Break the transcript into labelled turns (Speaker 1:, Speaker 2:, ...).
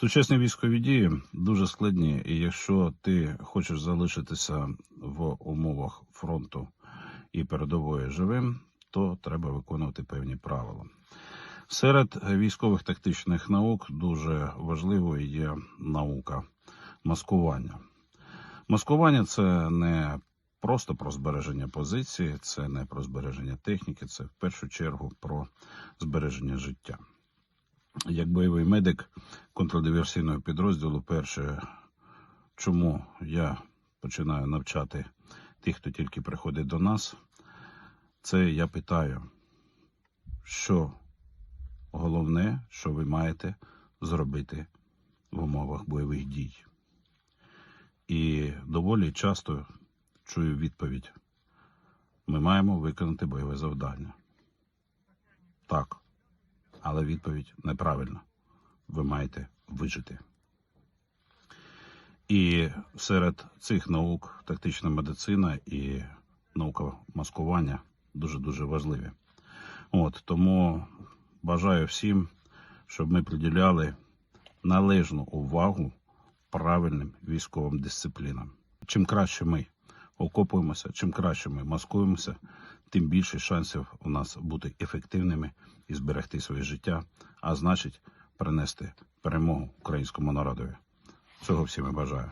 Speaker 1: Сучасні військові дії дуже складні, і якщо ти хочеш залишитися в умовах фронту і передової живим, то треба виконувати певні правила. Серед військових тактичних наук дуже важливою є наука маскування. Маскування це не просто про збереження позиції, це не про збереження техніки, це в першу чергу про збереження життя. Як бойовий медик контрдиверсійного підрозділу, перше, чому я починаю навчати тих, хто тільки приходить до нас, це я питаю, що головне, що ви маєте зробити в умовах бойових дій. І доволі часто чую відповідь: ми маємо виконати бойове завдання. Так, але відповідь неправильна. Ви маєте вижити. І серед цих наук тактична медицина і наука маскування дуже-дуже важливі. От, тому бажаю всім, щоб ми приділяли належну увагу правильним військовим дисциплінам. Чим краще ми окопуємося, чим краще ми маскуємося, тим більше шансів у нас бути ефективними і зберегти своє життя, а значить, принести перемогу українському народові. Цього всім і бажаю.